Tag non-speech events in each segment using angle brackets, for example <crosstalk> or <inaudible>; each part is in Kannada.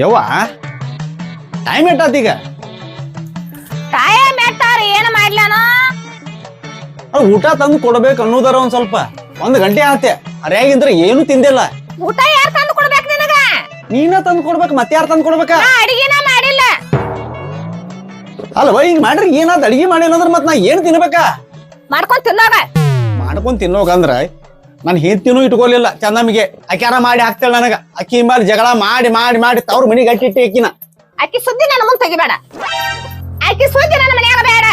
ಯವ್ವ? ಟೈಮ್ ಎಟ್ಟಾತೀಗ ಟೈಮ್ ಎಟ್ಟಾರ ಏನ್ ಮಾಡ್ಲಾನು ಅವ್ರ್ ಊಟ ತಂದು ಕೊಡ್ಬೇಕು ಅನ್ನೋದಾರ ಒಂದ್ ಸ್ವಲ್ಪ. ಒಂದ್ ಗಂಟೆ ಆತೆ. ಅರೆಯಾಗಿದ್ರೆ ಏನು ತಿಂದಿಲ್ಲ. ಊಟ ಯಾರು ತಂದು ಕೊಡ್ಬೇಕು ನಿನಗ? ನೀನ ತಂದು ಕೊಡ್ಬೇಕು ಮತ್ತೆ ಯಾರು ತಂದು ಕೊಡ್ಬೇಕ? ನಾ ಅಡಿಗೆನ ಮಾಡಿಲ್ಲ. ಅಲ್ವ ಹಿಂಗ್ ಮಾಡ್ರಿ ಏನಾದ್ ಅಡಿಗೆ ಮಾಡಿಲ್ಲ ಅಂದ್ರೆ ಮತ್ ನಾ ಏನ್ ತಿನ್ಬೇಕಾ? ಮಾಡ್ಕೊಂಡ್ ತಿನ್ನೋಗ. ಮಾಡ್ಕೊಂಡ್ ತಿನ್ನೋಕಂದ್ರ ನಾನು ಹೆಂಡತಿನೂ ಇಟ್ಕೊಲಿಲ್ಲ ಚಂದಮ್ಮಿಗೆ. ಅಕ್ಯಾರ ಮಾಡಿ ಹಾಕ್ತಾಳ ನನಗ. ಅಕ್ಕಿ ಮೇಲೆ ಜಗಳ ಮಾಡಿ ಮಾಡಿ ಮಾಡಿ ತವ್ರ ಮನಿ ಗಟ್ಟಿಟ್ಟಿ ಅಕ್ಕಿನ ಆಕಿ ಸುದ್ದಿ ನನ್ನ ಮುಂದೆ ತೆಗಿಬೇಡ. ಆಕಿ ಸುದ್ದಿ ನನ್ನ ಮನ್ಯಾಗ ಬೇಡ.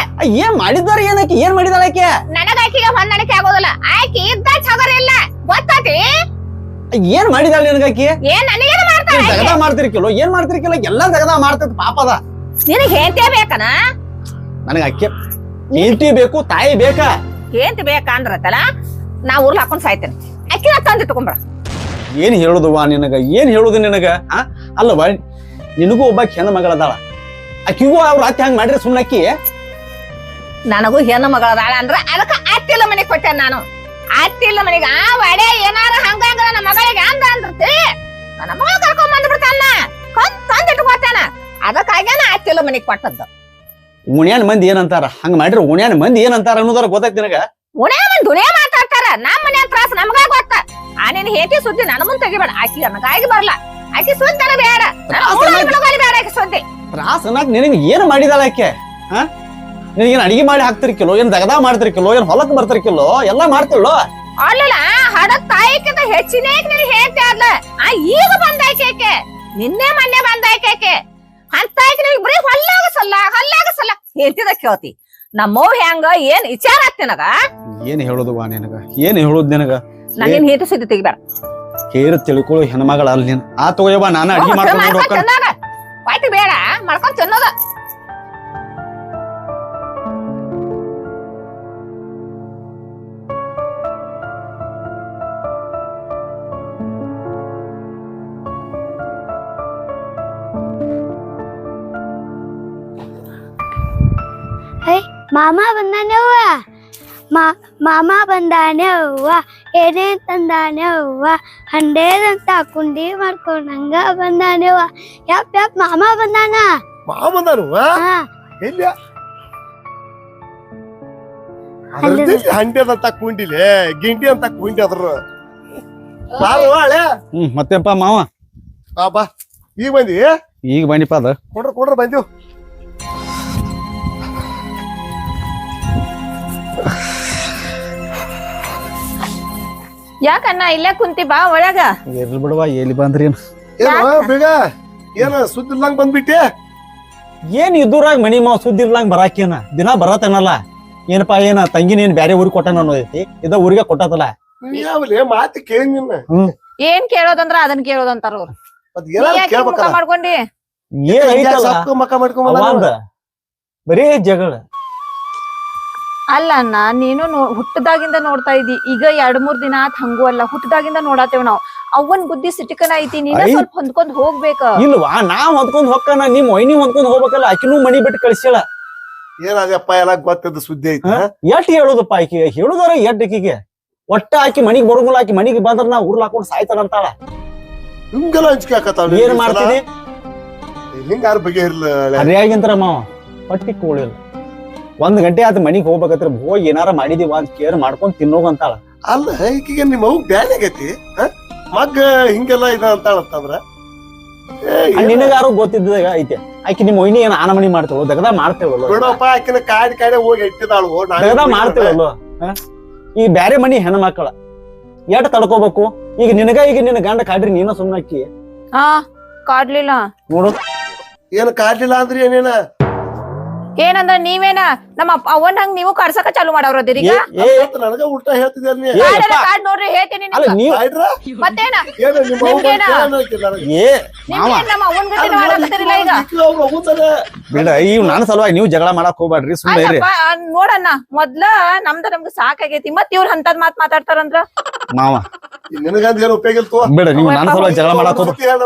ಏನ್ ಮಾಡಿದಾರ ಏನಕ್ಕೆ ಏನ್ ಮಾಡಿದಾಳ ಅಕ್ಕಿ ನನಗ ಆಕಿಗೆ ಹೊಂದಾಣಿಕೆ ಆಗೋದಿಲ್ಲ. ಅಕ್ಕಿ ಇದ್ದ ಚಗರ ಇಲ್ಲ. ಗೊತ್ತಾತಿ? ಏನ್ ಮಾಡಿದಾಳ ನಿನಗ ಆಕಿ? ಏನ್ ನನಗೇನು ಮಾಡ್ತಾಳ ಏನ್ ಜಗದ ಮಾಡ್ತಿರ್ಕಿಲ್ಲ? ಏನ್ ಮಾಡ್ತಿರ್ಕಿಲ್ಲ? ಎಲ್ಲಾ ಜಗದ ಮಾಡ್ತೈತಿ ಪಾಪದ ನಿನಗ್ ಹೆಂಡತಿ ಬೇಕನ? ನನಗ ಅಕ್ಕಿ ಹೆಂಡತಿ ಬೇಕು ತಾಯಿ ಬೇಕಾ? ಹೆಂಡತಿ ಬೇಕಂದ್ರತಲ್ಲ ನಾ ಊರ್ಲ್ ಹಾಕೊಂಡ್ ಸಾಯ್ತೇನೆ. ಅಕ್ಕಿನ ತಂದಿಟ್ಕೊಂಬ್ರ ಏನ್ ಹೇಳುದವ್ವ ನಿನಗ? ಏನ್ ಹೇಳುದು ನಿನಗ? ಆ? ಅಲ್ಲವ ನಿನಗೂ ಒಬ್ಬ ಹೆಣ್ಣು ಮಗಳದಾಳ ಆಕಿಗೂ ಅವ್ರ ಅತ್ತೆ ಹಂಗ ಮಾಡ್ರಿ ಸುಮ್ಮನಕ್ಕಿ ನನಗೂ ಹೆಣ್ಣು ಮಗಳದಾಳ ಅಂದ್ರ ಅದಕ್ಕ ಅತ್ತಿಲ್ಲ ಮನೆಗ್ ಕೊಟ್ಟೆ ನಾನು. ಅತ್ತಿಲ್ಲ ಮನೆಗೆ ಆ ವಡೆ ಏನಾರ ಹಂಗಂದ್ರ ನನ್ನ ಮಗಳಿಗೆ ಅಂದ ಅಂದ್ರತಿ ನನ್ನ ಮಗ ಕರ್ಕೊಂಡ್ ಬಂದ್ ಬಿಡ್ತಾನ ಇಟ್ಕೋತಾನ. ಅದಕ್ಕಾಗೇನ ಅತ್ತಿಲ್ಲ ಮನೆಗ್ ಕೊಟ್ಟದ್ದು. ಉಣ್ಯಾನ್ ಮಂದಿ ಏನಂತಾರ? ಹಂಗ ಮಾಡ್ರಿ ಉಣ್ಯಾನ್ ಮಂದಿ ಏನಂತಾರ ಅನ್ನೋದಾರ ಗೊತ್ತೈತಿ ನಿನಗ? ಉಣೆ ಮಂದ್ ದುನಿಯಾ ಮಾತಾಡ್ತಾರ? ನಮ್ಮ ಮನೆ ತ್ರಾಸ ನಮಗ ಗೊತ್ತ. ಆ ನಿನ್ ಹೇತಿ ಸುದ್ದಿ ನನ್ನ ಮುಂದ್ ತೆಗಿಬೇಡ. ಆಕಿ ನನಗಾಗಿ ಬರ್ಲ. ಆಕಿ ಸುದ್ದಿ ನನಗ್ ಬೇಡ. ಬೇಡ ಆಕಿ ಸುದ್ದಿ. ತ್ರಾಸ ಅನ್ನಕ್ ನಿನಗೆ ಏನ್ ಮಾಡಿದಾಳ ಆಕೆ? ಹಾ? ನಿನಗೇನ್ ಅಡಿಗೆ ಮಾಡಿ ಹಾಕ್ತಿರ್ಕಿಲ್ಲೋ? ಏನ್ ದಗದ ಮಾಡ್ತಿರ್ಕಿಲ್ಲೋ? ಏನ್ ಹೊಲಕ್ ಬರ್ತಿರ್ಕಿಲ್ಲೋ? ಎಲ್ಲಾ ಮಾಡ್ತಿರ್ಲೋ? ಅಲ್ಲಲ್ಲ ಹಡ ತಾಯಿಕ್ಕಿಂತ ಹೆಚ್ಚಿನ ನಿನಗೆ ಹೇಳ್ತಿ ಆದ್ಲ ಆ ಈಗ ಬಂದಾಯ್ಕೆ ನಿನ್ನೆ ಮೊನ್ನೆ ಬಂದಾಯ್ಕೆ ಅಂತ ನಿನಗ್ ಬರೀ ಹೊಲ್ಲಾಗ ಸಲ್ಲ ಹೊಲ್ಲಾಗ ಸಲ್ಲ. ಹೇಳ್ತಿದ ಕೇಳ್ತಿ. ನಮ್ಮವ್ ಹೆಂಗ ಏನ್ ವಿಚಾರ ಆತ್ ನಿನಗ? ಏನ್ ಹೇಳುದುವ ನಿನಗ? ಏನ್ ಹೇಳುದ್ ನಿನಗ? ನನಗೇನ್ ಹೇತು ಸುದ್ದಿ ತೆಗಿಬೇಡ. ಹೇರು ತಿಳ್ಕೊಳ್ಳೋ ಹೆಣ್ಮಗಳ ಅಲ್ಲಿ ನೀನ್. ಆ ತಗೋಯವ್ವ ನಾನು ಅಡಿಗೆ ಮಾಡ್ಕೊಂಡು ಬೇಡ ಮಾಡ್ಕೊಂಡ್ ತಿನ್ನೋದ. ಮಾಮ ಬಂದಾನೆವ್ವ ಮಾ ಮಾಮ ಬಂದಾನೆ ಅವ್ವ. ಏನೇನ್ ತಂದಾನೆ ಅವ್ವ. ಹಂಡೇದಂತ ಕುಂಡಿ ಮಾಡ್ಕೊಂಡಂಗ ಬಂದಾನೆವ್ವ ಯಾಪ್ ಯಾಪ್ ಮಾಮ ಬಂದಾನ? ಹಂಡಿ ಅಂತ ಕುಂಡಿಲೆ ಗಿಂಡಿ ಅಂತ ಕುಂಡಿ ಅದ್ರ ಹಳೆ. ಹ್ಮ್ ಮತ್ತೆಪ್ಪ ಮಾವ? ಬಾ. ಈಗ ಬಂದಿ? ಈಗ ಬಂದಿಪ್ಪ ಅದ. ಕೊಡ್ರ ಕೊಡ್ರ ಬಂದಿವ್. ಯಾಕಣ್ಣ ಇಲ್ಲೇ ಕುಂತಿ ಬಾ ಒಳಗ? ಇರ್ಲಿ ಬಿಡುವ ಎಲ್ಲಿ ಬಂದ್ರಿ ಏನು? ಬೇಗ. ಏನ ಸುದ್ದಿ ಇಲ್ಲಂಗ್ ಬಂದ್ಬಿಟ್ಟೆ? ಏನ್ ಇದ್ದೂರಾಗ ಮನಿ ಮಾವ್ ಸುದ್ದಿ ಇರ್ಲಂಗ್ ಬರಾಕೇನ? ದಿನ ಬರತನಲ್ಲ. ಏನಪ್ಪ ಏನ ತಂಗಿನ ಏನ್ ಬ್ಯಾರೆ ಊರಿಗೆ ಕೊಟ್ಟಾನ ಅನ್ನೋದೈತಿ? ಇದ ಊರಿಗೆ ಕೊಟ್ಟತಲ್ಲ ಯಾವಲೆ ಮಾತು ಕೇಳಿ ನಿನ್ನ. ಏನ್ ಕೇಳೋದಂದ್ರ ಅದನ್ನ ಕೇಳೋದಂತಾರ ಅವ್ರು. ಮತ್ ನೀ ಏನಾರ ಯಾಕೆ ಮುಖ ಕೇಳ್ಬೇಕಲ್ಲ ಮಾಡ್ಕೊಂಡಿ? ಏನ್ ಐತಲ್ಲ? ಸಪ್ಪ ಮಕ್ಕ ಮಾಡ್ಕೊಂಬಲ್ಲ ಅವಂದ ಬರೀ ಜಗಳ. ಅಲ್ಲ ಅಣ್ಣ ನೀನು ನೋ ಹುಟ್ಟದಾಗಿಂದ ನೋಡ್ತಾ ಇದ್ದಿ. ಈಗ ಎರಡ್ ಮೂರ್ ದಿನ ಆತ್ ಹಂಗೂ ಅಲ್ಲ ಹುಟ್ಟದಾಗಿಂದ ನೋಡಾತೇವ್ ನಾವ್. ಅವನ್ ಬುದ್ಧಿ ಸಿಟಿಕನ ಐತಿ ನೀನ ಐ- ಸ್ವಲ್ಪ ಹೊಂದ್ಕೊಂಡ್ ಹೋಗ್ಬೇಕ. ಇಲ್ವಾ? ನಾ ಹೊಂದ್ಕೊಂಡ್ ಹೊಕ್ಕನ ನಿಮ್ ಒಯ್ನಿ ಹೊಂದ್ಕೊಂಡ್ ಹೋಗ್ಬೇಕಲ್ಲ ಆಕಿನೂ ಮನಿ ಬಿಟ್ಟು ಕಳಿಸ್ಯಾಳ. ಏನಾಗಪ್ಪ ಎಲ್ಲ ಗೊತ್ತಿದ್ದ ಸುದ್ದಿ ಐತಿ. ಹಾ? ಎಷ್ಟ್ ಹೇಳುದಪ್ಪ ಆಕಿ? ಹೇಳುದಾರ ಎಡ್ ಆಕಿಗೆ? ಒಟ್ಟ ಆಕಿ ಮನಿಗ್ ಬರೋಂಗಿಲ್ಲ ಆಕಿ ಮನಿಗೆ ಬಂದ್ರ ನಾ ಊರ್ಲ ಹಾಕೊಂಡ್ ಸಾಯ್ತಾರಂತಾಳ ಹಿಂಗೆಲ್ಲ ಹಂಚಿಕೆ ಹಾಕತ್ತಾಳ ಏನ್ ಮಾಡ್ತೀನಿ? ಹಿಂಗಾರ ಬಗೆ ಇರ್ಲ ಅರಿಯಾಗಿಂತರ ಮಾವ ಪಟ್ಟಿ ಕೋಳಿಲ್ಲ ಒಂದ್ ಗಂಟೆ ಆತ ಮನಿಗೆ ಹೋಗ್ಬೇಕತ್ರ ಹೋಗಿ ಏನಾರ ಮಾಡಿದೀವ ಅಂತ ಕೇರ್ ಮಾಡ್ಕೊಂಡ್ ತಿನ್ನೋಗಂತಾಳ. ಅಲ್ಲ ಈಗ ನಿಮ್ಮ ಅವ್ ಬ್ಯಾನ್ ಆಗೈತಿ ಮಗ್ ಮಗ್ಗ ಹಿಂಗೆಲ್ಲ ಇದ ಅಂತಾಳಂತಂದ್ರ? ನಿನಗಾರು ಗೊತ್ತಿದ್ದಾಗ ಐತೆ ಆಕಿ ನಿಮ್ ಒಯ್ನಿ ಏನ್ ಆನಮಣಿ ಮಾಡ್ತೇವೋ ದಗದ ಮಾಡ್ತೇವಲ್ಲ? ಬಿಡಪ್ಪ ಆಕಿನ ಕಾಡಿ ಕಾಡಿ ಹೋಗಿ ಇಟ್ಟಿದಾಳು ದಗದ ಮಾಡ್ತೇವಲ್ಲ? ಈ ಬ್ಯಾರೆ ಮನಿ ಹೆಣ್ಣು ಮಕ್ಕಳ ಎಟ್ ತಡ್ಕೋಬೇಕು? ಈಗ ನಿನಗ ಈಗ ನಿನ್ನ ಗಂಡ ಕಾಡ್ರಿ ನೀನ ಸುಮ್ಮನಕ್ಕಿ ಹಾ ಕಾಡ್ಲಿಲ್ಲ. ನೋಡು. ಏನ್ ಕಾಡ್ಲಿಲ್ಲ ಅಂದ್ರೆ ಏನೇನ? ಏನಂದ್ರ ನೀವೇನ ನಮ್ಮ ಅಪ್ಪ- ಅವನ್ ಹಂಗ್ ನೀವು ಕರ್ಸಕ ಚಾಲು ಏ ನನಗ ಉಲ್ಟಾ ನೀ ನೋಡ್ರಿ ಹೇಳ್ತೀನಿ ಅಲ್ಲ ನಿಮ್ಗ. ನೀವ್ ಮತ್ತೇನ? ಏನ ನಿಮ್ಮ ಅವ್ವ ನಿಮ್ಗೇನ? ಕೇಳ್ ಅನ್ನೋಕೆ ನನಗೆ. ಏ ಮಾವ. ನಿಮ್ಗೇನ್ ನಮ್ಮ ಅವನ್ ಗತಿ ಅಲ್ಲ, ಮಾಡಕತ್ತೀರಿಲ್ಲ ಈಗ? ಈಕಿ ಅವ್ರ ಅವ್ವಂದನ ಬಿಡ ಇವ್ ನನ್ನ ಸಲುವಾಗಿ ನೀವು ಜಗಳ ಮಾಡಕ್ ಹೋಗ್ಬೇಡ್ರಿ ಸುಮ್ಮನೆ ಇರ್ರಿ. ಅಲ್ಲಪ್ಪ ಆ, ನೋಡಣ್ಣ ಮೊದ್ಲ ನಮ್ದ ನಮ್ಗ ಸಾಕಾಗೈತಿ. ಮತ್ ಇವ್ರ ಅಂತದ್ ಮಾತ್ ಮಾತಾಡ್ತಾರಂದ್ರ? ಮಾವ. ನಿನಗಂದ ಏನು ಉಪಯೋಗ ಇಲ್ತು? ಬಿಡ ನೀವು ನನ್ನ ಸಲುವಾಗಿ ಜಗಳ ಮಾಡಕ್ ಹೋಗ್ಬೇಡ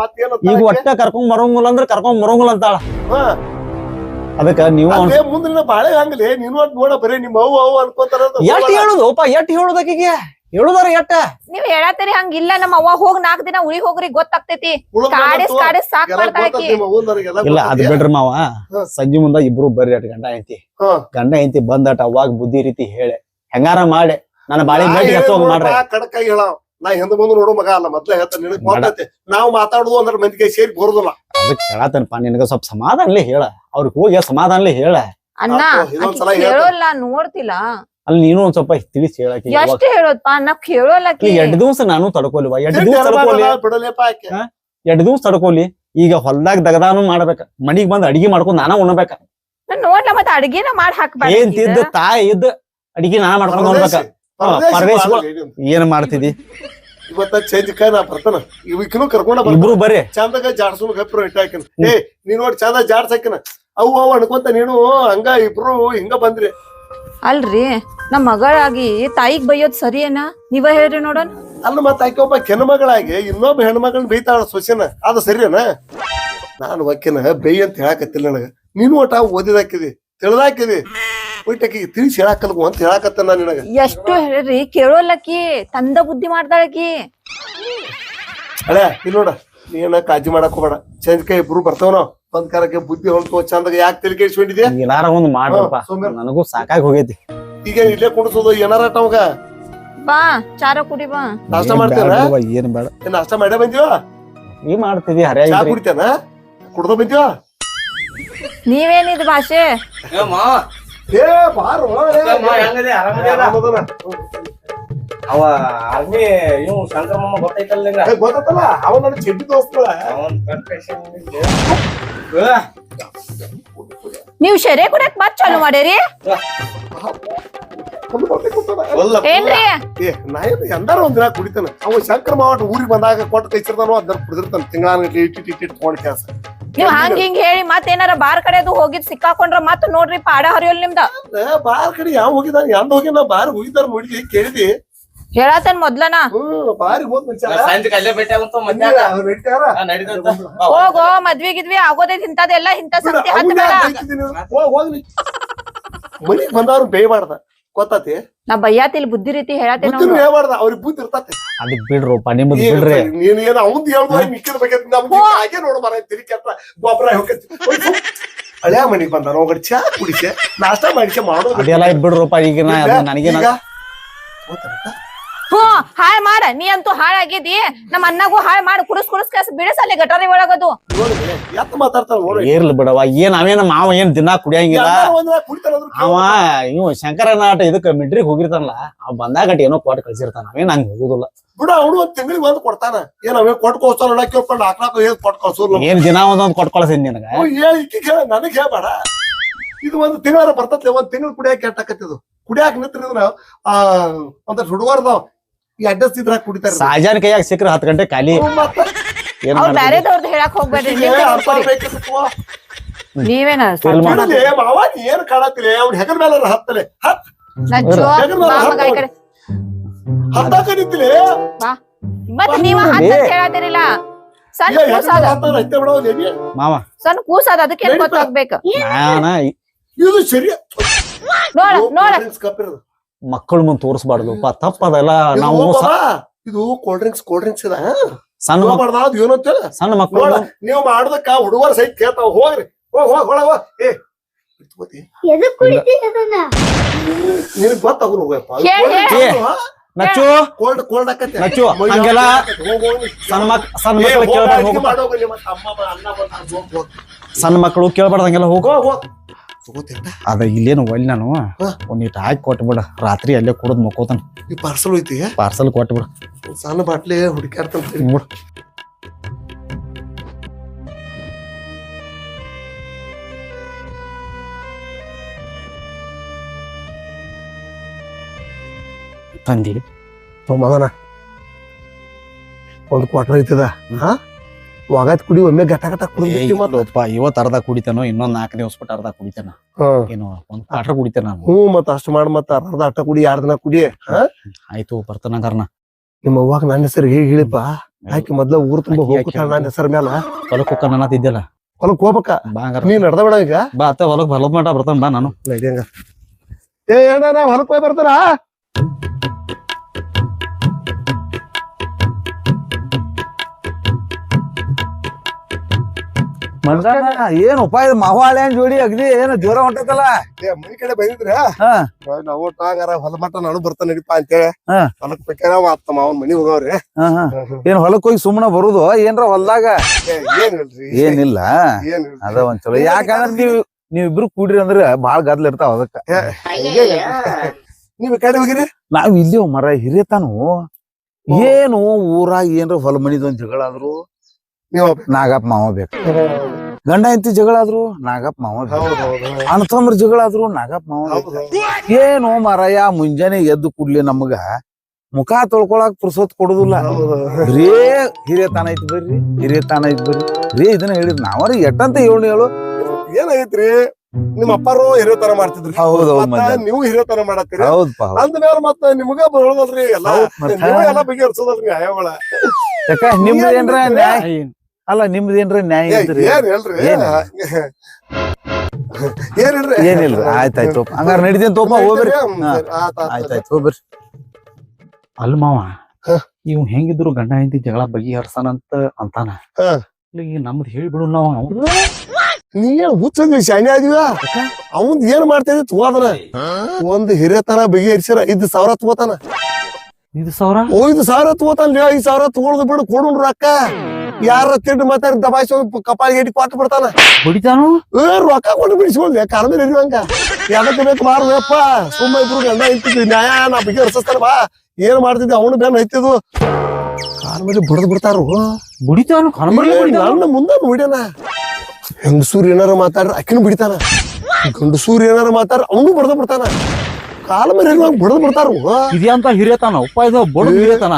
ಮತ್ತೇನ ಈಗ ಒಟ್ಟ ಕರ್ಕೊಂಡ್ ಬರೋಂಗಿಲ್ಲ ಅಂದ್ರೆ ಕರ್ಕೊಂಡ್ ಬರೋಂಗಿಲ್ಲ ಅಂತಾಳ. ಅದಕ್ಕ ನೀವು ಅದೇ ಮುಂದಿನ ಬಾಳೆ ಹಂಗಲೇ ನೀನು ನೋಡ ಬರೀ ನಿಮ್ಮ ಅವ್ವ ಅವ್ವ ಅನ್ಕೊಂತಾರ ಎಷ್ಟ್ ಹೇಳುದು? ಅಪ್ಪ ಎಷ್ಟ್ ಹೇಳುದು ಆಕಿಗೆ ಹೇಳುದಾರ ಎಟ್ಟ? ನೀವ್ ಹೇಳತ್ತೀರಿ ಹಂಗಿಲ್ಲ ನಮ್ಮ ಅವ್ವ ಹೋಗ್ ನಾಕ್ ದಿನ ಉಳಿ ಹೋಗ್ರಿ ಗೊತ್ತಾಗ್ತೈತಿ. ಕಾಡಿಸ್ ಕಾಡಿಸ್ ಸಾಕ್ ಮಾಡ್ತಾಕಿ ಇಲ್ಲ ಅದ್ ಬಿಡ್ರಿ ಮಾವ. ಸಂಜೆ ಮುಂದ ಇಬ್ರು ಬರ್ರಿ ಅಟ್ ಗಂಡ ಐತಿ ಹಾ. ಗಂಡ ಐತಿ ಬಂದಟ ಅವಾಗ ಬುದ್ಧಿ ರೀತಿ ಹೇಳಿ. ಹೆಂಗಾರ ಮಾಡಿ. ನನ್ನ ಬಾಳೆ ಗಟ್ಟಿ ಮಾಡ್ರಿ. ಕಡಕಾಗಿ ಹೇಳ ನಾ ಹಿಂದ ಬಂದು ನೋಡೋ ಮಗ ಅಲ್ಲ ಮೊದ್ಲೇ ಹೇಳ್ತಾನೆ ನಿನಗ್ ಗೊತ್ತೈತಿ. ನಾವು ಮಾತಾಡುದು ಅಂದ್ರೆ ಮಂದಿಗೆ ಸೇರಿ ಬರುದಲ್ಲ. ಅದಕ್ಕೆ ಹೇಳತ್ತನಪ್ಪ ನಿನಗ ಸ್ವಲ್ಪ ಸಮಾಧಾನಲ್ಲಿ ಹೇಳ. ಅವ್ರಿಗೆ ಹೋಗಿ ಸಮಾಧಾನಲ್ಲಿ ಹೇಳ. ಅಣ್ಣ ಇದೊಂದ್ಸಲ. ಕೇಳೋಲ್ಲ ನೋಡ್ತಿಲ್ಲ. ಅಲ್ಲಿ ನೀನು ಒಂದ್ ಸ್ವಲ್ಪ ತಿಳಿಸಿ ಹೇಳಕ್ಕೆ ಎಷ್ಟು ಹೇಳೋದ್ಪ ಕೇಳೋಲ್ಲ ಕೇಳೋಲ್ಲಕಿ ಎರಡು ದಿವಸ ನಾನು ತಡ್ಕೊಲಿವ ಎರಡು ದಿವಸ ತಡ್ಕೊಲಿ. ಬಿಡಲೇಪ ಆಕೆ. ಎರಡು ದಿವ್ಸ ತಡ್ಕೊಲಿ. ಈಗ ಹೊಲ್ದಾಗ ದಗದಾನು ಮಾಡ್ಬೇಕ. ಮನಿಗ್ ಬಂದ್ ಅಡಿಗೆ ಮಾಡ್ಕೊಂಡ್ ನಾನ ಉಣ್ಬೇಕ. ನಾನ್ ನೋಡ್ಲ ಮತ್ತ ಅಡ್ಗಿನ ಮಾಡ್ ಏನ್ ತಿದ್ದ ಹಾಕ್ಬೇಡ ತಾಯಿ ಇದ್ದ ಅಡಿಗೆ ನಾನ ಮಾಡ್ಕೊಂಡ್ ಹಾ, ಪರದೇಶಿಗಳು. ಏನ್ ಮಾಡ್ತಿದಿ? ಇವತ್ತ ಚೇಂಜ್ ಕೈ ನಾ ಬರ್ತಾನ. ಇವಕ್ಕಿನೂ ಕರ್ಕೊಂಡ ಇಬ್ರು ಬರ್ರಿ. ಚಂದಾಗ ಜಾಡ್ಸುನ್ ಗಪ್ರ ಇಟ್ಟಾಕಿನ ಏ ನೀನ್ ನೋಡಿ ಚಂದ ಜಾಡ್ಸಾಕಿನ ಅವು ಅವು ಅನ್ಕೊಂತ ನೀನು ಹಂಗ ಇಬ್ರು ಹಿಂಗ ಬಂದ್ರಿ. ಅಲ್ರಿ ನಮ್ ಮಗಳಾಗಿ ತಾಯಿಗ್ ಬೈಯೋದ್ ಸರಿಯೇನ? ಏನ ನೀವ ಹೇಳ್ರಿ ನೋಡೋಣ ಅಲ್ಲ ಮತ್ತ ಆಕೆ ಒಬ್ಬ ಕೆಣಮಗಳಾಗಿ ಇನ್ನೊಬ್ಬ ಹೆಣ್ಮಗಳನ್ನ ಬೈತಾಳ ಸೊಸೆನ. ಅದು ಸರಿಯೇನ? ನಾನು ಒಕ್ಕಿನ ಬೈ ಅಂತ ಹೇಳಕತ್ತಿಲ್ಲ ನನಗ. ನೀನು ಒಟ್ಟ ಓದಿದಾಕಿದಿ ತಿಳಿದಾಕಿದಿ. ಒಟ್ಟಕ್ಕೆ ತಿಳಿಸಿ ಹೇಳಕಲ್ಗು ಅಂತ ಹೇಳಕತ್ತ ನಾನು ನಿನಗ. ಎಷ್ಟು ಹೇಳ್ರಿ ಕೇಳೋಲ್ಲಕಿ ತಂದ ಬುದ್ಧಿ ಮಾಡ್ತಾಳಕಿ ಅಳೆ ಇಲ್ಲಿ ನೋಡ ನೀನ ಕಾಳಜಿ ಮಾಡಕ್ ಹೋಗ್ಬೇಡ. ಚೇಂಜ್ ಕೈ ಇಬ್ರು ಬರ್ತಾವ ನಾವು. ಬಂದ್ ಕಾರಕ್ಕೆ ಬುದ್ಧಿ ಹೊಂಟು ಚಂದಾಗ ಯಾಕೆ ತಲೆ ಕೆಡಿಸ್ಕೊಂಡಿದ್ಯಾ? ಎಲ್ಲಾರ ಒಂದ್ ಮಾಡ್ರಪ್ಪ. ನನಗೂ ಸಾಕಾಗಿ ಹೋಗೈತಿ. ಈಗ ಇಲ್ಲೇ ಕುಡಿಸೋದು ಏನಾರ ಅವಾಗ? ಬಾ ಚಾರ ಕುಡಿ ಬಾ. ನಾಷ್ಟ ಮಾಡ್ತೀರಾ? ಏನ್ ಬೇಡ ಏನ್ ನಾಷ್ಟ ಮಾಡೇ ಬಂದಿವ ನೀ ಮಾಡ್ತಿದಿ ಚಾ ಹರಿಯಾಗಿ ಕುಡಿತೇನ? ಕುಡ್ದ ಬಂದಿವ ನೀವೇನಿದ್ ಭಾಷೆ? ಏ ಬಾರೋ ಆರಾಮದನ. ಅವ ಆರ್ಮಿ ಇವ್ ಶಂಕರ ಮಾಮ ಗೊತ್ತೈತಲ್ಲ ನಿಂಗ? ಏ, ಗೊತ್ತಲ್ಲ ಅವ ನನ್ನ ಚೆಡ್ಡಿ ದೋಸ್ತಳ. ಅವನ್ confession ನೀವ್ ಶೆರೆ ಕುಡಿಯಕ್ ಮತ್ ಚಾಲು ಮಾಡ್ಯಾರಿ ಏನ್ರಿ? ಏ ನಾ ಏನು ಎಂದಾರ ಒಂದ್ ದಿನ ಕುಡಿತಾನ. ಅವ ಶಂಕರ ಮಾವಟ ಊರಿಗೆ ಬಂದಾಗ ಕೊಟ್ಟು ಕೈಸಿರ್ತಾನೋ ಅದನ್ನ ಕುಡಿದಿರ್ತಾನ. ತಿಂಗಳ ಇಟ್ಟಿಟ್ಟು ಇಟ್ಟಿಟ್ಟು ತಗೊಂಡ್ ಕೆಲಸ ನೀವ್ ಹಂಗ ಹಿಂಗ್ ಹೇಳಿ ಮತ್ ಏನಾರ ಬಾರ್ ಕಡೆದು ಹೋಗಿದ್ ಸಿಕ್ಕಾಕೊಂಡ್ರ ಮತ್ ನೋಡ್ರಿ ಪಾಡ ಹರಿಯೋಲ್ ನಿಮ್ದ. ಬಾರ್ ಕಡೆ ಯಾವ ಹೋಗಿದಾನ ಎಂದ ಹೋಗಿ ನಾ ಬಾರ್ ಹೋಗಿದಾರ ಮುಡ್ಗಿ ಕೇಳಿದಿ. ಹೇಳತನ್ ಮೊದ್ಲನ. ಹೋಗೋ. ಮದ್ವಿ ಗಿದ್ವಿ ಆಗೋದೈತ್ ಇಂತದೆಲ್ಲ ಇಂತ ಬಿಡು, ಸಂತಿ ಅವ್ನ್ ಹತ್ತ ಯಾಕ್ ಹೋಗ್, ಹೋಗ್ಲಿ. ಮನಿಗ್ ಬಂದವ್ರು ಬೇಯಬಾರ್ದ. ಗೊತ್ತಾತಿ? ನಾ ಬಯ್ಯಾತಿಲ್ ಬುದ್ಧಿ ರೀತಿ ಹೇಳತ್ತೆ ಬುದ್ಧಿನೂ ಹೇಳ್ಬಾರ್ದ ಅವ್ರಿಗೆ ಬುದ್ಧಿ ಇರ್ತತಿ. ಅದಕ್ ಬಿಡ್ರಪ್ಪ ನಿಮ್ದು ನೀನ್ ಬಿಡ್ರಿ. ನೀನ್ ಏನ್ ಅವಂದ್ ಹೇಳ್ಬೋದು ಮಿಕ್ಕಿದ ಬಗ್ಗೆ ನಮ್ಗೆ ಹಾಗೆ ನೋಡ ಮರ ತಿರುಗಿ ಕೆಟ್ಟ ಗೊಬ್ಬರ ಹೋಗತಿ ಹಳ್ಯಾ ಮನಿಗ್ ಬಂದಾನ ಹೋಗಡಿ ಚಾ ಕುಡಿಸೆ. ನಾಷ್ಟ ಮಾಡಿಕೆ ಮಾಡೋದು. ಅದೆಲ್ಲ ಬಿಡ್ರಪ್ಪ ನನಗೆ ಈಗ ಹ್ಮ್ ಹಾಳ್ ಮಾಡ. ನೀ ಅಂತೂ ಹಾಳಾಗಿದಿ ನಮ್ಮ ಅಣ್ಣಗೂ ಹಾಳ್ ಮಾಡಿ. ಕುಡಿಸ್ ಕುಡಿಸ್ ಕಾಸ್. ಬಿಡಿಸಲ್ಲಿ ಗಟಾರಿ ಒಳಗದು. ಏರ್ಲಿ ಎತ್ತ ಮಾತಾಡ್ತಾನ ನೋಡಿ. ಇರ್ಲಿ ಬಿಡವ ಏನ್ ಅವೇನ ಮಾವ ಏನ್ ದಿನ ಕುಡಿಯಂಗಿಲ್ಲ. ಒಂದ್ ದಿನ ಕುಡಿತಾರ ಅಂದ್ರು ಅವ ಇವ್ ಶಂಕರನಾಟ ಇದಕ್ಕ ಮಿಲ್ಟ್ರಿಗೆ ಹೋಗಿರ್ತಾನಲ್ಲ. ಅವ್ ಬಂದಾಗ ಏನೋ ಕೊಟ್ಟು ಕಳ್ಸಿರ್ತಾನ. ಅವೇನ್ ಹಂಗ ಹೋಗುದಿಲ್ಲ. ಬಿಡ ಅವನು ಒಂದ್ ತಿಂಗಳಿಗೆ ಒಂದ್ ಕೊಡ್ತಾನ. ಏನ್ ಅವೇ ಕೊಟ್ಟು ಕೋಸ್ತಾನ ಕೇಳ್ಕೊಂಡು ಹಾಕ್ಲಾಕ ಏನ್ ಕೊಟ್ಟು ಕಳ್ಸೋಲ್ಲ ಏನ್ ದಿನ ಒಂದೊಂದು ಕೊಟ್ಟು ಕಳ್ಸಿನ್ ನಿನಗ? ಹೇಳಿ ಕೇಳ ಹೇಳ ನನಗ್ ಹೇಳ್ಬೇಡ. ಇದು ಒಂದು ತಿಂಗಳ ಬರ್ತೈತೆ ಒಂದ್ ತಿಂಗಳು ಕುಡಿಯಾಕ ಕೆಟ್ಟಾಕತ್ತಿದು ಕುಡಿಯಾಕ ನಿಂತ್ರಿದ್ರ ಆ ಒಂದಷ್ಟು ಹುಡುಗರ್ದಾವ್. ಈ ಅಡ್ರೆಸ್ ಇದ್ರ ಕುಡಿತಾರೆ ಸಾಜಾನ್ ಕೈಯಾಗ ಸಿಕ್ಕ್ರ ಹತ್ ಗಂಟೆ ಖಾಲಿ. ಏನ್ ಅವ್ರ ಮಾಡ್ತಿದಿ? ಬ್ಯಾರೆದವ್ರದ್ದು ಹೇಳಕ್ ಹೋಗ್ಬೇಡ್ರಿ ಈಕಿಗೆ ನಿಮ್ದೇ ಅರ್ಥ ನೋಡ್ಕೊರಿ. ಬೇಕಿತ್ತು ನೀವೇನ ಫಿಲ್ಮ್ ಮಾಡ- ಬಿಡಲಿ ಮಾವ ನೀ ಏನ್ ಕಾಣತ್ತಿಲ್ಲ ಅವ್ನ ಹೆಗಲ ಮೇಲೆ ಹತ್ತಲೆ. ಹತ್ ನಜ್ಜು ಹೆಗಲ ಬಾ ಮೇಲೆ ಮಗ ಈ ಕಡೆ. ಹತ್ತಾಕ ನಿಂತಿಲೆ? ಮತ್ ನೀವ ಹತ್ತ ಹೇಳತ್ತಿರಿಲ್ಲ ಸಣ್ಣ ಕೂಸದ ಹತ್ತಾರ ಹತ್ತೆ ಬಿಡೋದು ಮಾವ. ಸಣ್ಣ ಕೂಸದ ಅದಕ್ಕೆ ಗೊತ್ತಾಗ್ಬೇಕು ಗೊತ್ತಾಗ್ಬೇಕ? ನಾನ ಇದು ಸರಿ ನೋಡ ನೋಡ. ಕಪ್ಪಿರೋದು ಮಕ್ಕಳ ಮುಂದೆ ತೋರಿಸ್ಬಾರ್ದು ತಪ್ಪದಲ್ಲ ನಾವು ಇದು ಕೋಲ್ಡ್ ಡ್ರಿಂಕ್ಸ್ ಕೋಲ್ಡ್ ಡ್ರಿಂಕ್ಸ್ ಇದ ಸಣ್ಣ ಮಕ್- ಮಾಡ್ದ ಅದು ಏನು ಅಂತೇಳ ಸಣ್ಣ ಮಕ್ಕಳು ನೀವು ಮಾಡೋದಕ್ಕ ಹುಡುಗರ ಸಹಿತ ಕೇಳ್ತಾವ ಹೋಗ್ರಿ. ಹೋಗ್ ಹೋಗ್ ಹೋಗ್. ಏ ನಿನಗ್ ಹೇಳ್, ಹೇಳ್. ನಚ್ಚು. ಕೋಲ್ಡ್ ಕೋಲ್ಡ್ ಆಕತ್ತೆ ನಚ್ಚು, ಹಂಗೆಲ್ಲ. ಸಣ್ಣ ಮಕ್ ಸಣ್ಣ ಮಕ್ಕಳು ಕೇಳ್ಬಾರ್ದು. ಸಣ್ಣ ಮಕ್ಕಳು ಕೇಳ್ಬಾರ್ದಂಗೆಲ್ಲ ಹೋಗು. ಹೋಗೋ ಹೋಗ್. ತಗೋತೀರ? ಅದ ಇಲ್ಲೇನು ಒಲ್ಲಿ ನಾನು. ಹಾ. ಒಂದಿಟ್ಟು ಹಾಕಿ ಕೊಟ್ಬಿಡ. ರಾತ್ರಿ ಅಲ್ಲೇ ಕುಡಿದ್ ಮಕ್ಕೋತಾನ. ಈ ಪಾರ್ಸಲ್ ಐತಿ ಪಾರ್ಸಲ್ ಕೊಟ್ಬಿಡ. ಸಣ್ಣ ಬಾಟ್ಲಿ ಹುಡುಕ್ಯಾಡ್ತಾನ ನೋಡ್ ತಂದಿ ಮಗನ. ಒಂದು ಕ್ವಾರ್ಟರ್ ಐತದ? ಹಾ? ಒಗಾತ್ ಕುಡಿ ಒಮ್ಮೆ ಗಟ ಗಟ ಕುಡಿ ಇವತ್ತು ಅರ್ಧ ಕುಡಿತಾನೋ ಇನ್ನೊಂದ್ ನಾಲ್ಕು ದಿವಸ ಬಿಟ್ಟು ಅರ್ಧ ಕುಡಿತಾನ? ಏನು ಒಂದ್ ಆಟ ಕುಡಿತೇನೆ ನಾನು ಹ್ಞೂ ಮತ್ತ ಅಷ್ಟು ಮಾಡ್ ಮತ್ತ ಅರ್ಧ ಆಟ ಕುಡಿ ಎರಡ್ ದಿನ ಕುಡಿ ಆಯ್ತು ಆಯ್ತು ಕಾರಣ ನಿಮ್ಮ ಅವ್ವಾಗ ನನ್ನ ಹೆಸರು ಹೇಗೆ ಹೇಳಿಪ್ಪ. ಯಾಕೆ ಮೊದ್ಲ ಊರ್ ತುಂಬ ಆಕಿ ಹೋಗ್ತಾಳ ನನ್ನ ಹೆಸರ ಮ್ಯಾಲ. ಹೊಲಕ್ ಹೋಗ ಇದ್ದಲ್ಲ ಹೊಲಕ್ ಹೋಗ್ಬೇಕ. ನೀ ನಡ್ದ ಬೇಡ ಈಗ? ಬಾ ಅತ್ತ ಹೊಲಕ್ ಹೊಲಕ್ ಮಾಡ ಬರ್ತಾನ ಬಾ ನಾನು. ಏ ಅಣ್ಣ ನಾ ಹೊಲಕ್ ಹೋಗಿ ಬರ್ತಾರ? ಏನ್ ಉಪಾಯ ಮಾವಾಳೆ ಜೋಡಿ ಅಗದಿ ಏನು ಜೋರ ಹೊಂಟೈತಲ್ಲ? ಏ, ಮನಿ ಕಡೆ ಬಂದಿದ್ರ? ಹಾ. ನಾವು ಹೊಲ ಮಟ್ಟ ನಾನು ಬರ್ತಾನೆ ನಡಿಪ ಅಂತೇಳಿ. ಹೊಲಕ್ ಬೇಕಾರ ಅತ್ತ ಮಾವನ್ ಮನಿ ಹೋಗವ್ರಿ. ಏನ್ ಹೊಲಕ್ ಹೋಗಿ ಸುಮ್ಮನೆ ಬರುದು ಏನ್ರ ಹೊಲ್ದಾಗ? ಏನಿಲ್ಲ. ಅದ ಒಂದ್ ಚಲೋ. ಯಾಕಂದ್ರೆ ನೀವ್ ನೀವಿಬ್ರು ಕೂಡ್ರಿ ಅಂದ್ರ ಬಾಳ ಗದ್ಲ ಇರ್ತಾವ ಅದಕ್ಕ. ನೀವ್ ಕಡೆ ಹೋಗಿರಿ? ನಾವ್ ಇಲ್ಲಿ ಮರ ಹಿರಿಯತಾನು. ಏನು ಊರಾಗ ಏನ್ರ ಹೊಲ ಮನಿದ್ ಒಂದ್ ಜಗಳ ಆದ್ರು ನೀವು ನಾಗಪ್ಪ ಮಾವ ಬೇಕು. ಗಂಡ ಹೆಂಡತಿ ಜಗಳ ಆದ್ರು ನಾಗಪ್ಪ ಮಾವ ಬೇಕು. ಜಗಳ ಆದ್ರು ನಾಗಪ್ಪ ಮಾವ ಬೇಕು. ಏನು ಮರಯ ಮುಂಜಾನೆ ಎದ್ದು ಕೂಡ್ಲಿ ನಮಗ ಮುಖ ತೊಳ್ಕೊಳಕ್ ಪುರ್ಸೊತ್ ಕೊಡುದಿಲ್ಲ. ರೇ ಹಿರಿಯತಾನ ಐತಿ ಬರ್ರಿ ಹಿರಿಯತಾನ ಐತಿ ಬರ್ರಿ. ರೇ ಇದನ್ನ ಹೇಳಿದ್ ನಾವರ ಎಟ್ಟಂತ ಹೇಳು. ಹೇಳು ಏನಾಗೈತ್ರಿ ನಿಮ್ಮ ಅಪ್ಪಾರು ಹಿರಿಯತನ ಮಾಡ್ತಿದ್ರಿ. ನೀವು ಹಿರಿಯತನ ಮಾಡತ್ತೀರಿ. ಹೌದಪ್ಪ ಅಂದ ಮೇಲೆ ಮತ್ತ ನಿಮಗ ಬರೋದಲ್ರಿ ಎಲ್ಲ. ಬಗೆಹರಿಸೋದಲ್ರಿ ನ್ಯಾಯಗಳ ಯಾಕ ನಿಮ್ದೇನ್ರ ನ್ಯಾಯ? ಅಲ್ಲ ನಿಮ್ದೇನ್ರ ನ್ಯಾಯ ಏ, ಇದ್ರಿ ಏನ್ ಹೇಳ್ರಿ? ಏನ್? ಏನ್ ಹೇಳ್ರಿ? ಏನಿಲ್ರಿ ಆಯ್ತಾಯ್ತು ಹಂಗಾರ ನಡಿದೇನ್ ತೋಪ ಹೋಗ್ರಿ. ಆಯ್ತಾಯ್ತು ಹೋಗ್ರಿ. ಅಲ್ ಮಾವ ಹ. ಇವ್ ಹೆಂಗಿದ್ರು ಗಂಡ ಹೆಂಡತಿ ಜಗಳ ಬಗೆಹರ್ಸನಂತ ಅಂತಾನ. ಹ. ಈಗ ನಮ್ದು ಹೇಳ್ಬಿಡು ನಾವು ನೀ ಏನ್ ಹುಚ್ಚಂದಿ ಶಾನೆ ಆಗಿವ ಅವನ್ ಏನ್ ಮಾಡ್ತಾ ಇದ್ದಿ ತಗೋದನ ಒಂದ್ ಹಿರಿಯತನ ಬಗೆಹರಿಸಿರ ಐದ್ ಸಾವಿರ ತಗೋತಾನ. ಇದು ಸಾವಿರ? ಐದ್ ಸಾವಿರ ತಗೋತಾನ ಐದು ಸಾವಿರ ತಗೊಳ್ದು ಬಿಡು ಕೊಡು ರೊಕ್ಕ. ಯಾರ ತಿಂಡು ಮಾತಾಡಿ ದಬಾಯಿಸೋ ಕಪಾಳಿಗೆ ಇಟ್ಟು ಕೊಟ್ಟು ಬಿಡ್ತಾನ? ಹೊಡಿತಾನು? ಏ ರೊಕ್ಕ ಕೊಟ್ಟು ಬಿಡಿಸ್ಕೊಂಡ್ ಕಾಲ ಮೇಲೆ ಇರುವಂಗ ಯಾವಕ್ಕೆ ಬೇಕು ಮಾರುವಪ್ಪ ಸುಮ್ಮ ಇಬ್ರು ಎಲ್ಲ ಇರ್ತಿದ್ವಿ ನ್ಯಾಯ ನಾ ಬಗೆಹರಿಸ್ತಾನ ಬಾ. ಏನ್ ಮಾಡ್ತಿದ್ದೆ ಅವನು ಬೇನ್ ಐತಿದು ಕಾಲ ಮೇಲೆ ಬಿಡದ್ ಬಿಡ್ತಾರು. ಬಿಡಿತಾನು ನನ್ನ ಮುಂದೆ ನೋಡ್ಯಾನ. ಹೆಂಗಸೂರ್ ಏನಾರ ಮಾತಾಡ್ರ ಅಕ್ಕಿನ ಬಿಡ್ತಾನ. ಗಂಡಸೂರ್ ಏನಾರ ಮಾತಾಡ್ರ ಅವನು ಬಡ್ದ ಬಿಡ್ತಾನ. ಕಾಲ ಮೇಲೆ ಇರುವಾಗ ಬಡ್ದ್ ಬಿಡ್ತಾರು ಇದ್ಯಾಂತ ಹಿರಿಯತಾನ ಬಡ ಇದು ಬಡದ್ ಹಿರಿಯತಾನ?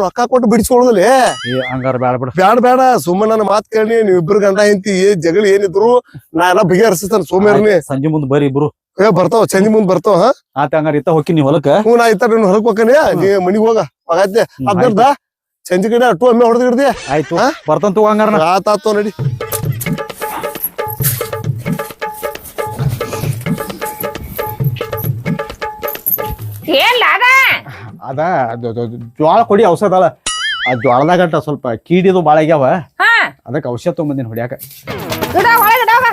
ರೊಕ್ಕ ಕೊಟ್ಟು ಬಿಡಿಸ್ಕೊಳ್ಳೋದಲ್ಲೇ? ಏ ಹಂಗಾರ ಬೇಡ ಬಿಡ. ಬ್ಯಾಡ ಬೇಡ ಸುಮ್ಮನೆ ನನ್ನ ಮಾತ್ ಕೇಳಿ ನೀವ್ ಇಬ್ರು ಗಂಡ ಹೆಂಡತಿ ಏ ಜಗಳ ಏನಿದ್ರು ನಾ ಎಲ್ಲ ಬಗೆಹರಿಸ್ತಾನ ಸೋಮೇರ್ನಿ ಸಂಜೆ ಮುಂದ್ ಬರ್ರಿ ಇಬ್ರು. ಏ ಬರ್ತಾವ ಸಂಜೆ ಮುಂದ್ ಬರ್ತಾವ ಹಾ? ಆತ ಹಂಗಾರ ಇತ್ತ ಹೋಗಿ ನೀವ್ ಹೊಲಕ್ಕ. ಹ್ಞೂ ನಾ ಇತ್ತ ನೀನ್ ಹೊರಗ್ ಹೋಗ್ಕನಿ ನೀ ಮನಿಗ್ ಹೋಗ ಹ್ಮ್, ಅದ್ರದ ಸಂಜೆ ಕಡೆ ಅಟ್ಟು ಒಮ್ಮೆ ಹೊಡೆದಿಡ್ದೆ ಹಿಡ್ದಿ. ಆಯ್ತು? ಬರ್ತಂತ ಹಂಗಾರ. ಆತಾತು ನಡಿ. ಏನ್ ಅದ ಅದ ಅದು- ಅದು- ಅದು ಜ್ವಾಳ ಕೊಡಿ ಔಷಧ ಅಲ್ಲ ಆ ಜ್ವಾಳದಾಗಟ್ಟ ಸ್ವಲ್ಪ ಕೀಡಿದು ಬಾಳ ಆಗ್ಯಾವ. ಹಾ. ಅದಕ್ಕೆ ಔಷಧ ತೊಗೊಂಬಂದಿನಿ ಹೊಡ್ಯಾಕ. ಗಿಡ ಒಳಗೆ ಇಡೋಗ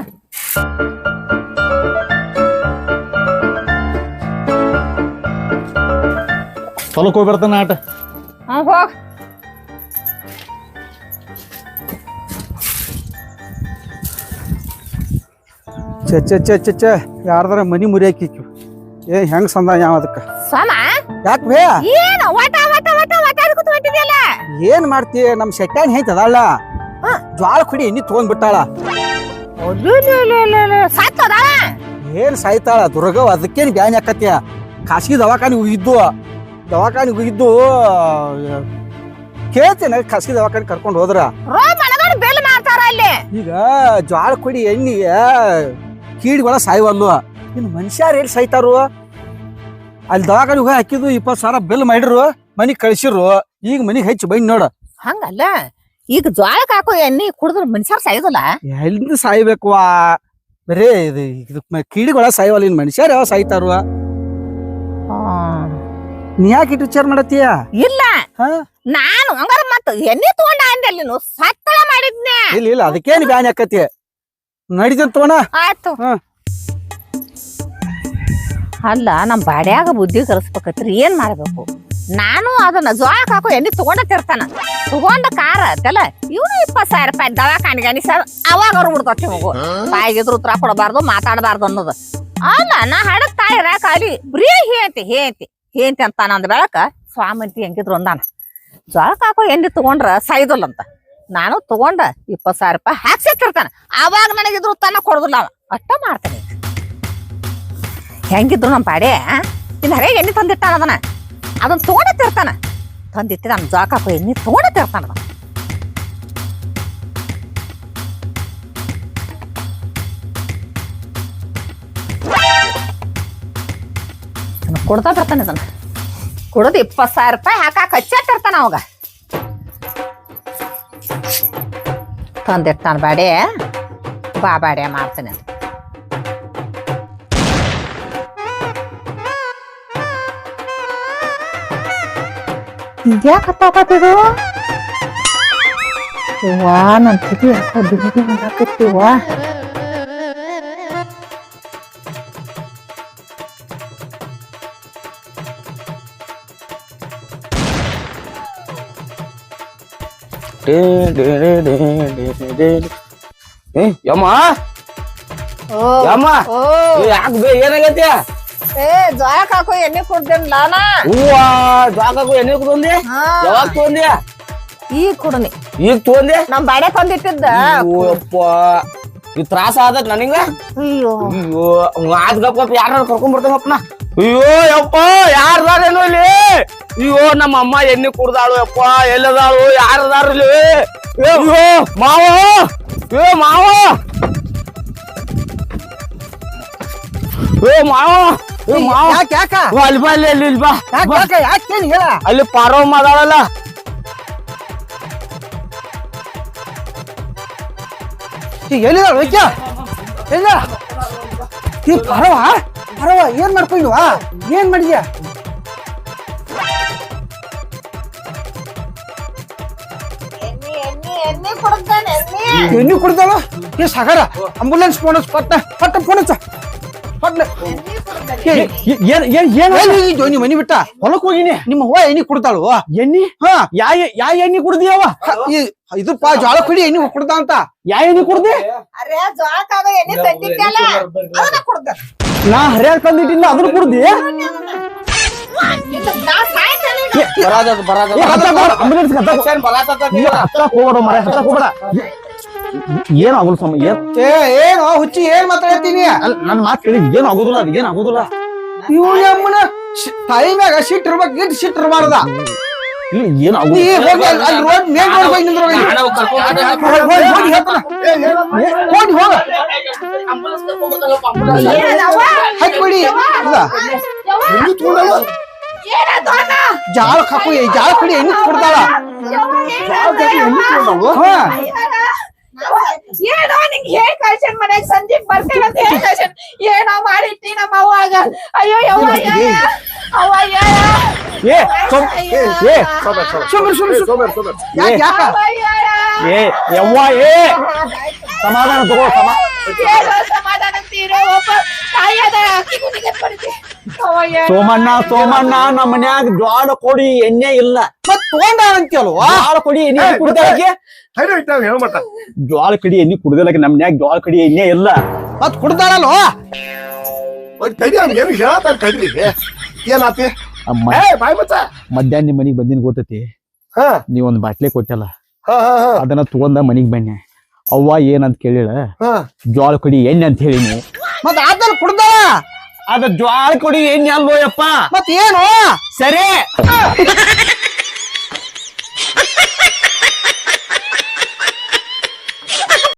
ಹೊಲಕ್ ಹೋಗಿ ಬರ್ತಾನ ಆಟ ಹೋಗ್. ಚೆ ಚೆ ಚೆ ಚೆ ಚೆ ಯಾರ್ದಾರ ಮನಿ ಮುರಿಯಾಕಿಕ್ಕು ಏ ಹೆಂಗ್ ಸಂದ ಯಾವ ಅದಕ್ಕ? ಸಮ ಯಾಕೆ ಭೇ ಏನ್? ವಟ ವಟ ವಟ ವಟ ಅನ್ಕೊತ ಹೊಂಟಿದ್ಯಲ್ಲ? ಏನ್ ಮಾಡ್ತಿ? ನಮ್ ಶೆಟ್ಟಾನ್ ಹೆಂಗ್ ಅದಾಳ ಜ್ವಾಳ ಕುಡಿ ಎಣ್ಣಿ ತಗೊಂಡ್ ಬಿಟ್ಟಾಳ ಸತ್ತದ ಏನ್ ಸಾಯ್ತಾಳ? ದುರ್ಗವ್ ಅದಕ್ಕೇನ್ ಬ್ಯಾನ್ ಯಾಕತ್ಯ ಖಾಸಗಿ ದವಾಖಾನೆ ಹೋಗಿದ್ದು. ದವಾಖಾನೆ ಹೋಗಿದ್ದು ಕೇಳ್ತೇನೆ ಖಾಸಗಿ ದವಾಖಾನೆ ಕರ್ಕೊಂಡು ಹೋದ್ರ. ಬಿಲ್ ಮಾಡ್ತಾರ ಅಲ್ಲಿ. ಈಗ ಜ್ವಾಳ ಕುಡಿ ಎಣ್ಣಿಗೆ ಕೀಡಿಗಳ ಸಾಯವಲ್ವ ಇನ್ನು ಮನುಷ್ಯರು ಎಲ್ಲಿ ಸಾಯ್ತಾರು? ಅಲ್ಲಿ ದವಾಖಾನೆ ಹೋಗಿ ಹಾಕಿದ್ದು ಇಪ್ಪತ್ತು ಸಾವಿರ ಬಿಲ್ ಮಾಡಿರು ಮನಿ ಕಳ್ಸಿರು ಈಗ ಮನಿಗ್ ಹೆಚ್ಚು ಬೈ ನೋಡ. ಹಂಗಲ್ಲ ಈಗ ಜ್ವಾಳಕ್ ಹಾಕೋ ಎಣ್ಣೆ ಕುಡಿದ್ರ ಮನುಷ್ಯರ್ ಸಾಯೋದಲ್ಲ. ಎಲ್ಲಿಂದ ಸಾಯ್ಬೇಕು ಬರೀ ಇದು ಇದು ಮ- ಕೀಡಿಗಳ ಸಾಯವಲ್ಲ ಇನ್ ಮನುಷ್ಯರು ಯಾವ ಸಾಯ್ತಾರು ನೀ ಯಾಕೆ ಇಟ್ಟು ವಿಚಾರ ಮಾಡತ್ತೀಯ? ಇಲ್ಲ. ಹಾ? ನಾನು ಹಂಗಾರ ಮತ್ತ ಎಣ್ಣೆ ತಗೊಂಡ ಅಂದಲ್ಲಿ ನೀನು? ಸತ್ತಳ ಮಾಡಿದ್ನೆ. ಇಲ್ಲ ಇಲ್ಲ ಅದಕ್ಕೇನು ಬ್ಯಾನ್ ಯಾಕತಿ ನಡಿದಂತ ತೋಣ ಆಯ್ತು. ಹಾ. ಅಲ್ಲ ನಮ್ ಬಾಡ್ಯಾಗ ಬುದ್ಧಿ ಕಲಿಸ್ಬೇಕತ್ರಿ ಏನ್ ಮಾಡ್ಬೇಕು? ನಾನು ಅದನ್ನ ಜೋಳಕ್ ಹಾಕೋ ಎಣ್ಣೆ ತಗೊಂಡ ತಿರ್ತಾನ. ತಗೊಂಡ ಕಾರ ಅಂತಲ್ಲ ಇವನು ಇಪ್ಪತ್ ಸಾವಿರ ರೂಪಾಯಿ ದವಾಖಾನಿಗೆ ಸರ್ ಅವಾಗ ಅವ್ರು ಹೋಗು. ಮಗು ಬಾಯಿಗಿದ್ರು ಉತ್ತರ ಕೊಡಬಾರ್ದು ಮಾತಾಡಬಾರ್ದು ಅನ್ನೋದು. ಅಲ್ಲ ನಾ ಹಡಕ್ ತಾಯಿರ ಖಾಲಿ ಬ್ರೀ ಹೇಂತಿ ಹೇಂತಿ ಹೇಂತಿ ಅಂತ ನಂದ್ ಬೆಳಕ ಸ್ವಾಮಂತಿ ಹೆಂಗಿದ್ರು ಅಂದಾನ. ಜೋಳಕ್ ಹಾಕೋ ಎಣ್ಣೆ ತಗೊಂಡ್ರ ಅಂತ. ನಾನು ತಗೊಂಡ ಇಪ್ಪತ್ ಸಾವಿರ ರೂಪಾಯಿ ಹಾಕ್ಸಿರ್ತಾನ ಅವಾಗ ನನಗಿದ್ರು ತನ್ನ ಕೊಡುದಿಲ್ಲ ಅವ. ಅಷ್ಟ ಮಾಡ್ತಾನೆ. ಹೆಂಗಿದ್ರು ನಮ್ಮ ಪಾಡೆ ಇನ್ನು ಹರೇ ಎಣ್ಣೆ ತಂದಿಟ್ಟಾನ ಅದನ್ನ. ಅದನ್ನ ತೋಣ ತಿರ್ತಾನ. ತಂದಿಟ್ಟಿ ನಮ್ಮ ಜಾಕಾಕು ಎಣ್ಣೆ ತೋಣ ತಿರ್ತಾನ ಅವ. ಕೊಡ್ತಾ ಬರ್ತಾನೆ ಅದನ್ನ ಕೊಡೋದು ಇಪ್ಪತ್ತು ಸಾವಿರ ರೂಪಾಯಿ ಹಾಕಾಕ ಹಚ್ಚಾಟಿರ್ತಾನ ಅವಾಗ. ತಂದಿರ್ತಾನೆ ಬಾಡೆ ಬಾ ಬಾಡೆ ಮಾಡ್ತಾನೆ ಅಂತ. ಇದ್ಯಾಕೆ ಹತ್ತಾಕತ್ತಿದು ವಾ ನನ್ ತಿಥಿ ಯಾಕೋ ದುಡ್ಡು ಹಾಕತ್ತೀವಾ ಏ ಯಮ್ಮ ಯಮ್ಮ ಓ ಯಾಕೆ ಬೇ ಏನಾಗೈತಿ ಏ ಜ್ವಾಳಕ್ ಹಾಕು ಎಣ್ಣೆ ಕುಡ್ದೇನ್ ಲಾನ ಹೂವ ಜಾಗಕ್ಕೂ ಎಣ್ಣೆ ತೊಂದಿ ಯಾವಾಗ ತೊಂದಿ? ಈಗ ಕುಡನಿ. ಈಗ ತೊಂದಿ? ನಮ್ ಬಾಡೆ ತಂದಿಟ್ಟಿದ್ದ. ಅಯ್ಯಪ್ಪ ಈ ತ್ರಾಸ ಆದತ್ ನನಗ? ಅಯ್ಯೋ. ಅಯ್ಯೋ ಆದ್ ಗಪ್ ಗಪ್ ಯಾರು ಕರ್ಕೊಂಡ್ ಅಯ್ಯೋ ಯಪ್ಪ ಯಾರ್ದಾರೇನು ಇಲ್ಲಿ? ಅಯ್ಯೋ ನಮ್ಮ ಅಮ್ಮ ಎಣ್ಣೆ ಕುಡ್ದಾಳು ಯಪ್ಪ. ಎಲ್ಲದಾಳು ಯಾರದಾರು ಇಲ್ಲಿ? ಅಯ್ಯೋ ಮಾವ ಏ ಮಾವ. ಯಾಕ ಯಾಕ? ಓ, ಅಲ್ಲಿ ಬಾ ಅಲ್ಲಿ ಇಲ್ಲಿ ಬಾ. ಯಾಕ. ಯಾಕ ಯಾಕೇನ್ ಹೇಳ? ಅಲ್ಲಿ ಪಾರವಮ್ಮ ಅದಾಳಲ್ಲ. ಈಗ ಎಲ್ಲಿದ ವೈದ್ಯ? ಎಲ್ಲ ಈ ಪರವ ಪರವ ಏನ್ ಮಾಡ್ಕೊಂಡಿವ ಏನ್ ಮಾಡಿದ್ಯಾ? ಎಣ್ಣೆ ಕುಡ್ದಾಳ? ಏ ಸಾಗರ ಆಂಬುಲೆನ್ಸ್ ಫೋನ್ ಪಟ್ಟ ಪಟ್ಟ ಫೋನ್ ಹಚ್ಚ. ನೀ ಮನಿ ಬಿಟ್ಟ? ಹೊಲಕ್ ಹೋಗಿನಿ. ನಿಮ್ಮ ಅವ್ವ ಎಣ್ಣಿ ಕುಡ್ತಾಳು? ಎಣ್ಣಿ? ಹಾ. ಯಾ ಯಾ ಎಣ್ಣಿ ಕುಡ್ದಿಯವ ಇದು ಪಾ ಜ್ವಾಳ ಕುಡಿ ಎಣ್ಣಿ ಕುಡ್ದ ಅಂತ. ಯಾ ಎಣ್ಣಿ ಕುಡ್ದಿ? ನಾ ಹರಿಯಾಕ ತಂದಿಟ್ಟಿಲ್ಲ ಅದನ್ನ ಕುಡ್ದಿ? ಬರಾದ ಬರಾದ ಬರಾತದ ಹತ್ತಕ್ ಹೋಗ್ಬೇಡ ಮರ ಹತ್ತಕ್ ಹೋಗ್ಬೇಡ. ಏನ್ ಆಗುಲ್ಲ ಸಮ ಏನ್? ಏ ಏನು ಹುಚ್ಚಿ ಏನ್ ಮಾತಾಡತ್ತೀನಿ ಅಲ್ಲ ನನ್ ಮಾತು ಕೇಳಿ ಏನ್ ಆಗುದಿಲ್ಲ ಅದ್ ಏನ್ ಆಗುದಿಲ್ಲ? ಇವ್ ಅಮ್ಮನ ತಾಯಿ ಮ್ಯಾಗ ಸಿಟ್ ಇರ್ಬೇಕು ಇಟ್ ಸಿಟ್ ಇರಬಾರ್ದ? ಇಲ್ಲ ಏನ್ ನೀ ಆಗುದಿಲ್ಲ ಹೋಗಿ ಅಲ್ಲಿ ರೋಡ್ ಮೇನ್ ರೋಡ್ ನಿಂದ್ರ ಹೇಳ್ತಾನ. ಹಾಕು ಜಾಳ ಏನೋ ನಿಂಗೆ ಹೇಗ್ ಕಳ್ಸೇನ್ ಮನೆಗ್ ಸಂಜೆಗ್ ಬರ್ತೇನೆ ಅಂತ ಹೇಳ್ ಕಳ್ಸೇನ್ ಏನೋ ಮಾಡಿಟ್ಟಿ ನಮ್ಮ ಅವ್ವಾಗ ಅಯ್ಯೋ ಯವ್ವ ಯವ್ವ, ಅವ್ವ ಯವ್ವ. ಏ ಸೊಮ್- ಅಯ್ಯೋ. ಏ. ಸುಮ್ರು ಸುಮ್ರು ಸೋಮೇರ್ ಸೋಮೇರ್ ಯಾಕ ಯಾಕ? ಯವ್ವ. ಏ ಯವ್ವ ಏ. ಸಮಾಧಾನ ತಗೋ ಸಮ ಸಮಾಧಾನ ತೀರೋ ಒಬ್ಬ ಬರುತ್ತೆ. ಸೋಮಣ್ಣ ಸೋಮಣ್ಣ ನಮ್ಮ ಮನ್ಯಾಗ ಜ್ವಾಳ ಕೊಡಿ ಎಣ್ಣೆ ಇಲ್ಲ. ಮತ್ ತಗೊಂಡ ಅಂತೀಯಲ್ವ ಜ್ವಾಳ ಕೊಡಿ ಎಣ್ಣೆ ಇಟ್ಟಾವ ಹೇಳ್ಮಟ ಜ್ವಾಳ ಕಡಿ ಎಣ್ಣೆ ಕುಡ್ದಿಲ್ಲ ನಮ್ ನ್ಯಾಗ ಜ್ವಾಳ ಕಡಿ ಎಣ್ಣೆ ಇಲ್ಲ. ಮತ್ ಕುಡ್ದಾರಲ್ಲ ಒಂದ್ ತಡಿ ಅವ್ನ್ ಏನು ಹೇಳತ್ತಾರ ತಡ್ರಿ ಏನಾತಿ? ಅಮ್ಮ. ಏ ಬಾಯ್ ಮಚ್ಚ. ಮಧ್ಯಾಹ್ನ ನಿಮ್ ಮನಿಗ್ ಬಂದಿನ ಗೊತ್ತೈತಿ? ಹಾ. ನೀವ್ ಒಂದ್ ಬಾಟ್ಲಿ ಕೊಟ್ಟಲ್ಲ. ಹಾ ಹಾ ಹಾ. ಅದನ್ನ ತಗೊಂಡ ಮನಿಗ್ ಬನ್ನಿ. ಅವ್ವ ಏನಂತ ಕೇಳಿಳ? ಹಾ. ಜ್ವಾಳ ಕೊಡಿ ಎಣ್ಣೆ ಅಂತ ಹೇಳಿನಿ ಮತ್ ಆತಲ್ ಕುಡ್ದಾಳ? ಅದ ಜ್ವಾಳ ಕೊಡಿ ಎಣ್ಣೆ ಅಲ್ವೋ ಯಪ್ಪ ಮತ್ ಏನು? ಸರಿ. <laughs>